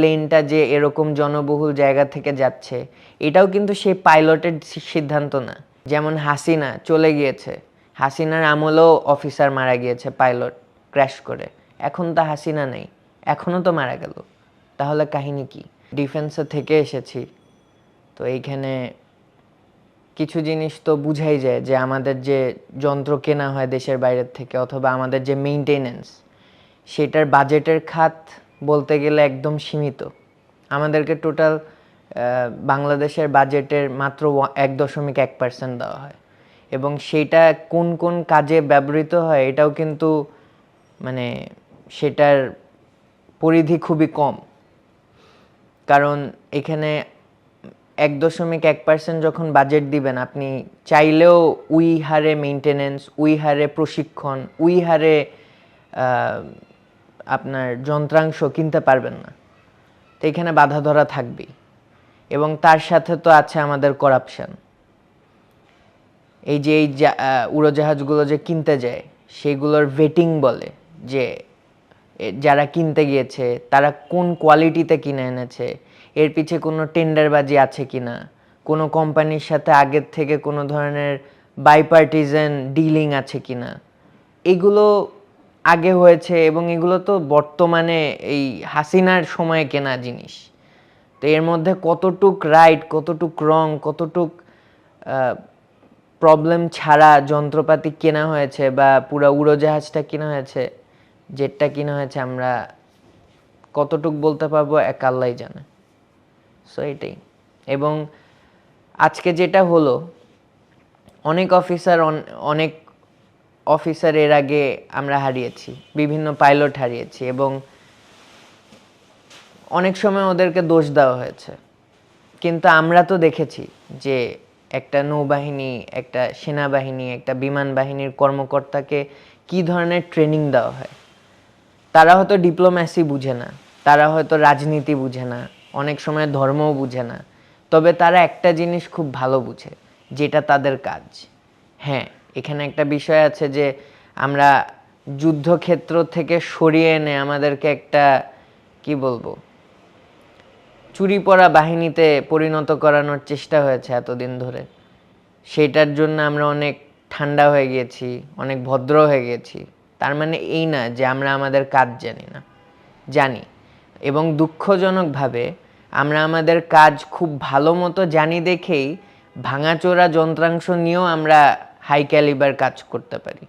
প্লেনটা যে এরকম জনবহুল জায়গা থেকে যাচ্ছে, এটাও কিন্তু সেই পাইলটের সিদ্ধান্ত না। যেমন হাসিনা চলে গিয়েছে, হাসিনার আমলেও অফিসার মারা গিয়েছে পাইলট ক্র্যাশ করে। এখন তো হাসিনা নেই, এখনও তো মারা গেল। তাহলে কাহিনী কি? ডিফেন্সে থেকে এসেছি। তো এইখানে কিছু জিনিস তো বুঝাই যায় যে আমাদের যে যন্ত্র কেনা হয় দেশের বাইরের থেকে, অথবা আমাদের যে মেইনটেনেন্স সেটার বাজেটের খাত বলতে গেলে একদম সীমিত। আমাদেরকে টোটাল বাংলাদেশের বাজেটের মাত্র এক দশমিক এক পার্সেন্ট দেওয়া হয়। এবং সেটা কোন কোন কাজে ব্যবহৃত হয়, এটাও কিন্তু মানে সেটার পরিধি খুবই কম। কারণ এখানে এক দশমিক এক পার্সেন্ট যখন বাজেট দিবেন, আপনি চাইলেও উই হারে মেনটেনেন্স উই হারে প্রশিক্ষণ, উই হারে আপনার যন্ত্রাংশ কিনতে পারবেন না। তো এখানে বাধা ধরা থাকবেই। এবং তার সাথে তো আছে আমাদের করাপশন এই যে এই উড়োজাহাজগুলো যে কিনতে যায়, সেগুলোর ভেটিং বলে যে যারা কিনতে গিয়েছে, তারা কোন কোয়ালিটিতে কিনে এনেছে, এর পিছে কোনো টেন্ডারবাজি আছে কিনা, কোনো কোম্পানির সাথে আগের থেকে কোনো ধরনের বাইপার্টিজেন ডিলিং আছে কিনা, এগুলো আগে হয়েছে এবং এগুলো তো বর্তমানে এই হাসিনার সময়ে কেনা জিনিস। তো এর মধ্যে কতটুক রাইট কতটুক রং কতটুক প্রবলেম ছাড়া যন্ত্রপাতি কেনা হয়েছে বা পুরো উড়োজাহাজটা কেনা হয়েছে, জেটটা কিনা হয়েছে, আমরা কতটুক বলতে পারব এক আল্লাহ জানে। সো এটাই। এবং আজকে যেটা হলো, অনেক অফিসার অনেক অফিসার এর আগে আমরা হারিয়েছি, বিভিন্ন পাইলট হারিয়েছি এবং অনেক সময় ওদেরকে দোষ দেওয়া হয়েছে। কিন্তু আমরা তো দেখেছি যে একটা নৌবাহিনী, একটা সেনাবাহিনী, একটা বিমান বাহিনীর কর্মকর্তাকে কি ধরনের ট্রেনিং দেওয়া হয়। তারা হয়তো ডিপ্লোম্যাসি বুঝে না, তারা হয়তো রাজনীতি বুঝে না, অনেক সময় ধর্মও বুঝে না। তবে তারা একটা জিনিস খুব ভালো বুঝে, যেটা তাদের কাজ। হ্যাঁ এখানে একটা বিষয় আছে যে আমরা যুদ্ধক্ষেত্র থেকে সরিয়ে এনে আমাদেরকে একটা, কি বলব, চুরি পড়া বাহিনীতে পরিণত করানোর চেষ্টা হয়েছে এতদিন ধরে। সেটার জন্য আমরা অনেক ঠান্ডা হয়ে গেছি, অনেক ভদ্র হয়ে গেছি। তার মানে এই না যে আমরা আমাদের কাজ জানি না, জানি। এবং দুঃখজনকভাবে আমরা আমাদের কাজ খুব ভালো মতো জানি দেখেই ভাঙাচোরা যন্ত্রাংশ নিয়েও আমরা হাই ক্যালিবার কাজ করতে পারি।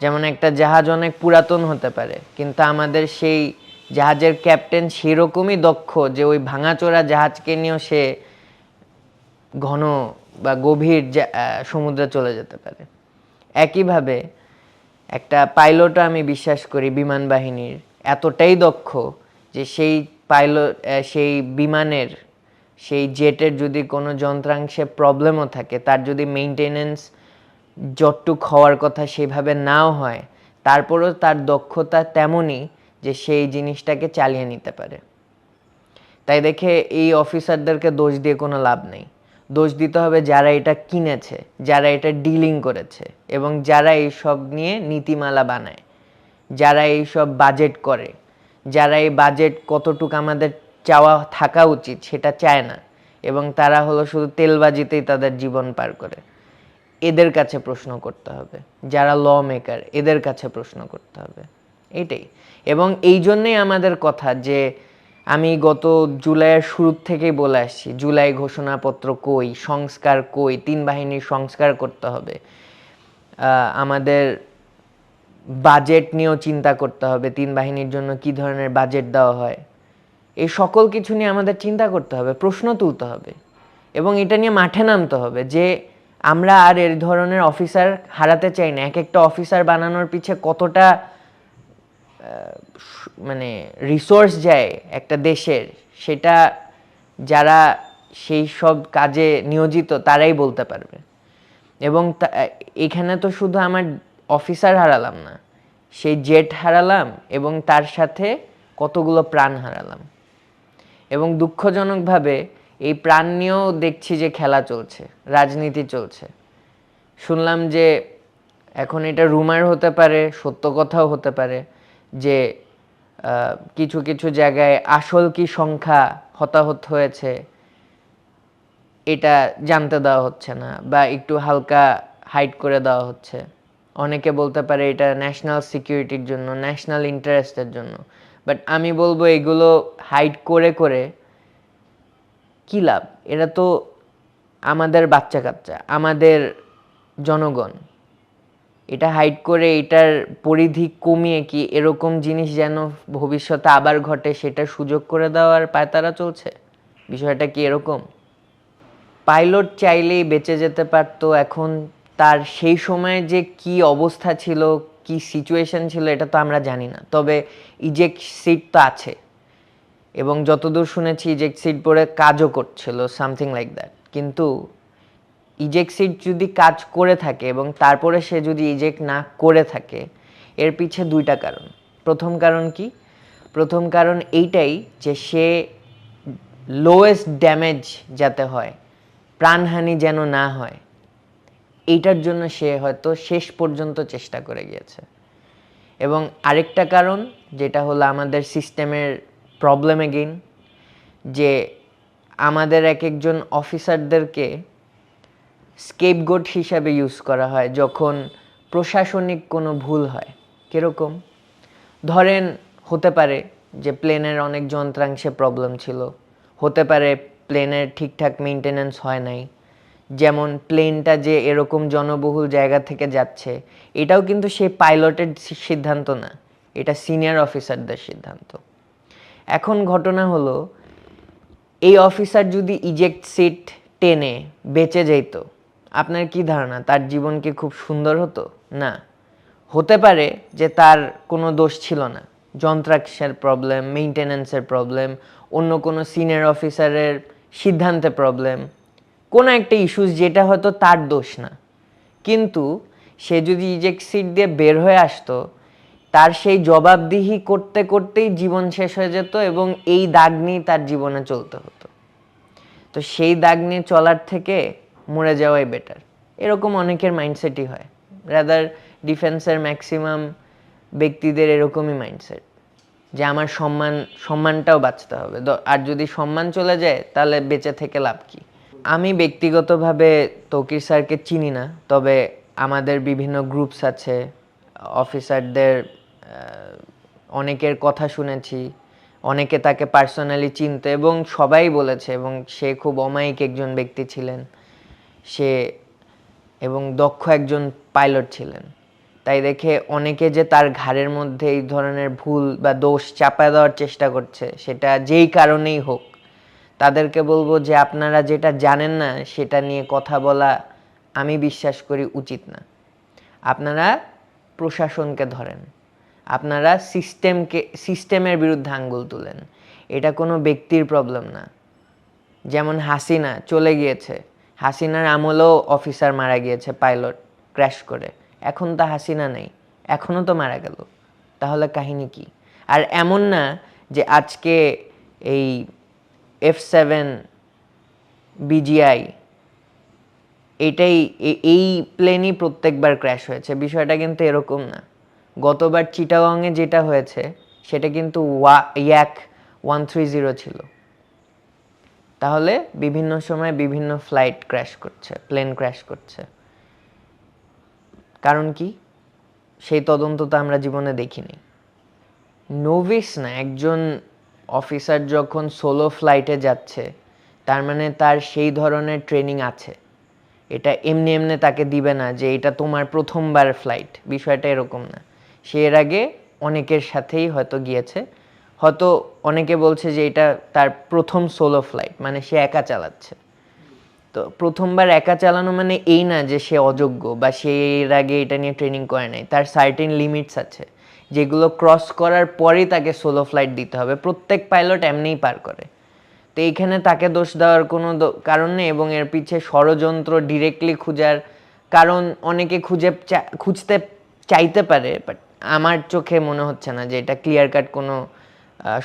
যেমন একটা জাহাজ অনেক পুরাতন হতে পারে, কিন্তু আমাদের সেই জাহাজের ক্যাপ্টেন সেরকমই দক্ষ যে ওই ভাঙাচোরা জাহাজকে নিয়েও সে ঘন বা গভীর সমুদ্রে চলে যেতে পারে। একইভাবে একটা পাইলটও আমি বিশ্বাস করি বিমান বাহিনীর এতটাই দক্ষ যে সেই পাইলট সেই বিমানের, সেই জেটের যদি কোনো যন্ত্রাংশে প্রবলেমও থাকে, তার যদি মেইনটেনেন্স যতটুক হওয়ার কথা সেভাবে নাও হয়, তারপরেও তার দক্ষতা তেমনই যে সেই জিনিসটাকে চালিয়ে নিতে পারে। তাই দেখে এই অফিসারদেরকে দোষ দিয়ে কোনো লাভ নেই। দোষ দিতে হবে যারা এটা কিনেছে, যারা এটা ডিলিং করেছে এবং যারা এই সব নিয়ে নীতিমালা বানায়, যারা এই সব বাজেট করে, যারা এই বাজেট কতটুকু আমাদের চাওয়া থাকা উচিত সেটা চায় না এবং তারা হলো শুধু তেলবাজিতেই তাদের জীবন পার করে। এদের কাছে প্রশ্ন করতে হবে। যারা ল মেকার এদের কাছে প্রশ্ন করতে হবে। এইটাই এবং এই জন্যেই আমাদের কথা যে আমি গত জুলাইয়ের শুরু থেকেই বলে আসছি, জুলাই ঘোষণাপত্র কই, সংস্কার কই, তিন বাহিনীর সংস্কার করতে হবে। আমাদের বাজেট নিয়েও চিন্তা করতে হবে, তিন বাহিনীর জন্য কি ধরনের বাজেট দেওয়া হয়। এই সকল কিছু নিয়ে আমাদের চিন্তা করতে হবে, প্রশ্ন তুলতে হবে। এবং এটা নিয়ে মাঠে নামতে হবে যে আমরা আর এর ধরনের অফিসার হারাতে চাই না। এক একটা অফিসার বানানোর পিছে কতটা মানে রিসোর্স যায় একটা দেশের, সেটা যারা সেই সব কাজে নিয়োজিত তারাই বলতে পারবে। এবং এখানে তো শুধু আমার অফিসার হারালাম না, সেই জেট হারালাম এবং তার সাথে কতগুলো প্রাণ হারালাম। এবং দুঃখজনকভাবে এই প্রাণ নিয়েও দেখছি যে খেলা চলছে, রাজনীতি চলছে। শুনলাম যে এখন এটা রুমার হতে পারে, সত্য কথাও হতে পারে যে কিছু কিছু জায়গায় আসল কি সংখ্যা হতাহত হয়েছে এটা জানতে দেওয়া হচ্ছে না বা একটু হালকা হাইড করে দেওয়া হচ্ছে। অনেকে বলতে পারে এটা ন্যাশনাল সিকিউরিটির জন্য ন্যাশনাল ইন্টারেস্টের জন্য। বাট আমি বলব এগুলো হাইড করে করে কী লাভ? এরা তো আমাদের বাচ্চা কাচ্চা আমাদের জনগণ। এটা হাইড করে এটার পরিধি কমিয়ে কি এরকম জিনিস যেন ভবিষ্যতে আবার ঘটে সেটা সুযোগ করে দেওয়ার পায়তারা চলছে? বিষয়টা কি এরকম? পাইলট চাইলেই বেঁচে যেতে পারতো, এখন তার সেই সময়ে যে কি অবস্থা ছিল, কি সিচুয়েশন ছিল, এটা তো আমরা জানি না। তবে ইজেক্ট সিট তো আছে। এবং যতদূর শুনেছি ইজেক্ট সিট পরে কাজও করছিল সামথিং লাইক দ্যাট কিন্তু ইজেক্ট সিট যদি কাজ করে থাকে এবং তারপরে সে যদি ইজেক্ট না করে থাকে, এর পিছে দুইটা কারণ। প্রথম কারণ কি? প্রথম কারণ এইটাই যে সে লোয়েস্ট ড্যামেজ যাতে হয়, প্রাণহানি যেন না হয়, এইটার জন্য সে হয়তো শেষ পর্যন্ত চেষ্টা করে গিয়েছে। এবং আরেকটা কারণ, যেটা হলো আমাদের সিস্টেমের প্রবলেম এগেইন যে আমাদের এক একজন অফিসারদেরকে স্কেপগোট হিসাবে ইউজ করা হয় যখন প্রশাসনিক কোনো ভুল হয়। কীরকম? ধরেন, হতে পারে যে প্লেনের অনেক যন্ত্রাংশে প্রবলেম ছিল। হতে পারে প্লেনের ঠিকঠাক মেনটেনেন্স হয় নাই। যেমন প্লেনটা যে এরকম জনবহুল জায়গা থেকে যাচ্ছে, এটাও কিন্তু সেই পাইলটের সিদ্ধান্ত না। এটা সিনিয়র অফিসারদের সিদ্ধান্ত। এখন ঘটনা হলো, এই অফিসার যদি ইজেক্ট সিট টেনে বেঁচে যেত, আপনার কি ধারণা, তার জীবন কি খুব সুন্দর হতো? না। হতে পারে যে তার কোনো দোষ ছিল না। যন্ত্রাংশের প্রবলেম মেইনটেনেন্সের প্রবলেম অন্য কোনো সিনিয়র অফিসারের সিদ্ধান্তে প্রবলেম কোনো একটা ইস্যুস যেটা হয়তো তার দোষ না। কিন্তু সে যদি ইজেক্ট সিট দিয়ে বের হয়ে আসতো তার সেই জবাবদিহি করতে করতেই জীবন শেষ হয়ে যেত এবং এই দাগ নিয়ে তার জীবনে চলতে হতো। তো সেই দাগ নিয়ে চলার থেকে মরে যাওয়াই বেটার এরকম অনেকের মাইন্ডসেটই হয়। রাদার ডিফেন্সের ম্যাক্সিমাম ব্যক্তিদের এরকমই মাইন্ডসেট যে আমার সম্মান, সম্মানটাও বাঁচতে হবে। আর যদি সম্মান চলে যায়, তাহলে বেঁচে থেকে লাভ কি? আমি ব্যক্তিগতভাবে তকির স্যারকে চিনি না, তবে আমাদের বিভিন্ন গ্রুপস আছে অফিসারদের অনেকের কথা শুনেছি, অনেকে তাকে পার্সোনালি চিনতে এবং সবাই বলেছে এবং সে খুব অমায়িক একজন ব্যক্তি ছিলেন। সে এবং দক্ষ একজন পাইলট ছিলেন। তাই দেখে অনেকে যে তার ঘাড়ের মধ্যে এই ধরনের ভুল বা দোষ চাপা দেওয়ার চেষ্টা করছে, সেটা যেই কারণেই হোক, তাদেরকে বলব যে আপনারা যেটা জানেন না, সেটা নিয়ে কথা বলা আমি বিশ্বাস করি উচিত না। আপনারা প্রশাসনকে ধরেন। আপনারা সিস্টেমকে সিস্টেমের বিরুদ্ধে আঙ্গুল তুলেন। এটা কোনো ব্যক্তির প্রবলেম না। যেমন হাসিনা চলে গিয়েছে। হাসিনার আমলেও অফিসার মারা গিয়েছে পাইলট ক্র্যাশ করে। এখন তো হাসিনা নেই। এখনও তো মারা গেল। তাহলে কাহিনী কি? আর এমন না যে আজকে এই এফ সেভেন বিজিআই এটাই এই প্লেনই প্রত্যেকবার ক্র্যাশ হয়েছে। বিষয়টা কিন্তু এরকম না। গতবার চিটাগংয়ে যেটা হয়েছে, সেটা কিন্তু ওয়া, ইয়াক ওয়ান থ্রি জিরো ছিল। তাহলে বিভিন্ন সময় বিভিন্ন ফ্লাইট ক্র্যাশ করছে, প্লেন ক্র্যাশ করছে। কারণ কি? সেই তদন্ত তো আমরা জীবনে দেখিনি। নোভিস না, একজন অফিসার যখন সোলো ফ্লাইটে যাচ্ছে, তার মানে তার সেই ধরনের ট্রেনিং আছে। এটা এমনি এমনি তাকে দিবে না যে এটা তোমার প্রথমবার ফ্লাইট, বিষয়টা এরকম না। সে এর আগে অনেকের সাথেই হয়তো গিয়েছে। হয়তো অনেকে বলছে যে এটা তার প্রথম সোলো ফ্লাইট মানে সে একা চালাচ্ছে। তো প্রথমবার একা চালানো মানে এই না যে সে অযোগ্য বা সে এর আগে এটা নিয়ে ট্রেনিং করে নাই। তার সার্টেন লিমিটস আছে, যেগুলো ক্রস করার পরেই তাকে সোলো ফ্লাইট দিতে হবে। প্রত্যেক পাইলট এমনিই পার করে। তো এইখানে তাকে দোষ দেওয়ার কোনো কারণ নেই এবং এর পিছে ষড়যন্ত্র ডিরেক্টলি খুঁজার কারণ অনেকে খুঁজে খুঁজতে চাইতে পারে বাট আমার চোখে মনে হচ্ছে না যে এটা ক্লিয়ার কাট কোনো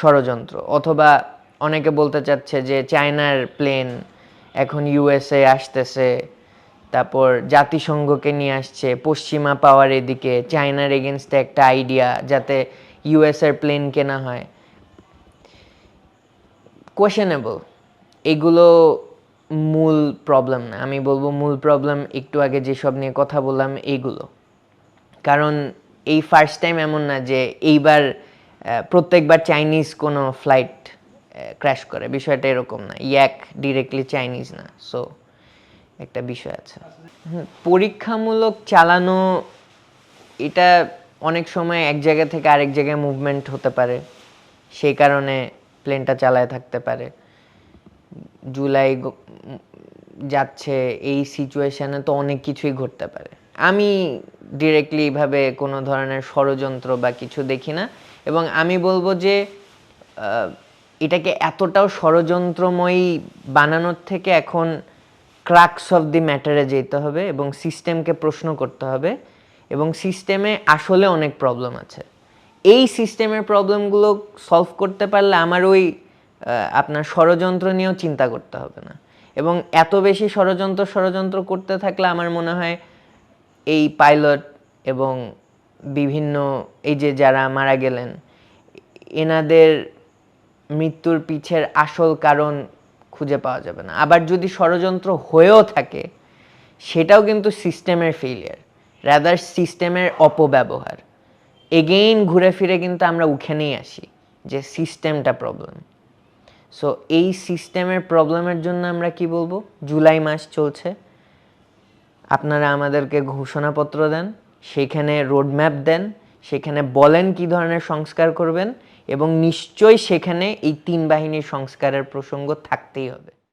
ষড়যন্ত্র। অথবা অনেকে বলতে চাচ্ছে যে চায়নার প্লেন এখন ইউএসএ আসতেছে, তারপর জাতিসংঘকে নিয়ে আসছে, পশ্চিমা পাওয়ার এদিকে, চায়নার এগেনস্টে একটা আইডিয়া যাতে ইউএস এর প্লেন কেনা হয়। কোয়েশনেবল এগুলো মূল প্রবলেম না। আমি বলব মূল প্রবলেম একটু আগে যেসব নিয়ে কথা বললাম এইগুলো কারণ এই ফার্স্ট টাইম এমন না যে এইবার প্রত্যেকবার চাইনিজ কোনো ফ্লাইট ক্র্যাশ করে। বিষয়টা এরকম না। ইয়াক ডিরেক্টলি চাইনিজ না। সো একটা বিষয় আছে। পরীক্ষামূলক চালানো, এটা অনেক সময় এক জায়গা থেকে আরেক জায়গায় মুভমেন্ট হতে পারে। সেই কারণে প্লেনটা চালায় থাকতে পারে। জুলাই যাচ্ছে, এই সিচুয়েশানে তো অনেক কিছুই ঘটতে পারে। আমি ডিরেক্টলি এইভাবে কোনো ধরনের ষড়যন্ত্র বা কিছু দেখি না। এবং আমি বলব যে এটাকে এতটাও ষড়যন্ত্রময়ী বানানোর থেকে এখন ক্রাক্স অফ দি ম্যাটারে যেতে হবে এবং সিস্টেমকে প্রশ্ন করতে হবে। এবং সিস্টেমে আসলে অনেক প্রবলেম আছে। এই সিস্টেমের প্রবলেমগুলো সলভ করতে পারলে আমার ওই আপনার ষড়যন্ত্র নিয়েও চিন্তা করতে হবে না। এবং এত বেশি ষড়যন্ত্র ষড়যন্ত্র করতে থাকলে আমার মনে হয় এই পাইলট এবং বিভিন্ন এই যে যারা মারা গেলেন, এনাদের মৃত্যুর পিছের আসল কারণ খুঁজে পাওয়া যাবে না। আবার যদি ষড়যন্ত্র হয়েও থাকে, সেটাও কিন্তু সিস্টেমের ফেলিয়ার রাদার সিস্টেমের অপব্যবহার। এগেইন ঘুরে ফিরে কিন্তু আমরা উখানেই আসি যে সিস্টেমটা প্রবলেম সো এই সিস্টেমের প্রবলেমের জন্য আমরা কি বলব? জুলাই মাস চলছে। আপনারা আমাদেরকে ঘোষণাপত্র দেন, সেখানে রোডম্যাপ দেন, সেখানে বলেন কি ধরনের সংস্কার করবেন এবং নিশ্চয়ই সেখানে এই তিন বাহিনীর সংস্কারের প্রসঙ্গ থাকতেই হবে।